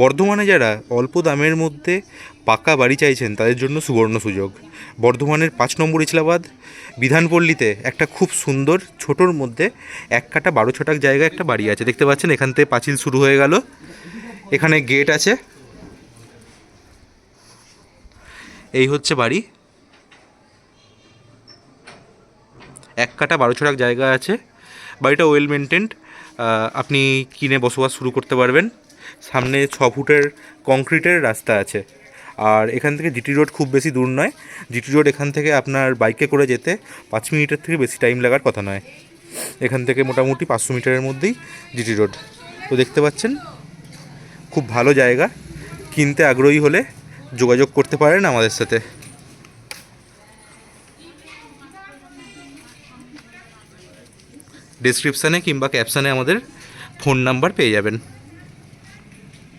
বর্ধমানে যারা অল্প দামের মধ্যে পাকা বাড়ি চাইছেন, তাদের জন্য সুবর্ণ সুযোগ। বর্ধমানের পাঁচ নম্বর ইসলাবাদ বিধানপল্লীতে একটা খুব সুন্দর ছোটোর মধ্যে এক কাটা বারো ছটাক জায়গায় একটা বাড়ি আছে। দেখতে পাচ্ছেন, এখান থেকে পাঁচিল শুরু হয়ে গেল। এখানে গেট আছে। এই হচ্ছে বাড়ি। এক কাটা বারো ছটাক জায়গা আছে। বাড়িটা ওয়েল মেনটেন্ড আপনি কিনে বসবাস শুরু করতে পারবেন। সামনে ছ ফুটের কংক্রিটের রাস্তা আছে। আর এখান থেকে জিটি রোড খুব বেশি দূর নয়। জিটি রোড এখান থেকে আপনার বাইকে করে যেতে পাঁচ মিনিটের থেকে বেশি টাইম লাগার কথা নয়। এখান থেকে মোটামুটি পাঁচশো মিটারের মধ্যেই জিটি রোড। তো দেখতে পাচ্ছেন, খুব ভালো জায়গা। কিনতে আগ্রহী হলে যোগাযোগ করতে পারেন আমাদের সাথে। ডিসক্রিপশানে কিংবা ক্যাপশানে আমাদের ফোন নাম্বার পেয়ে যাবেন।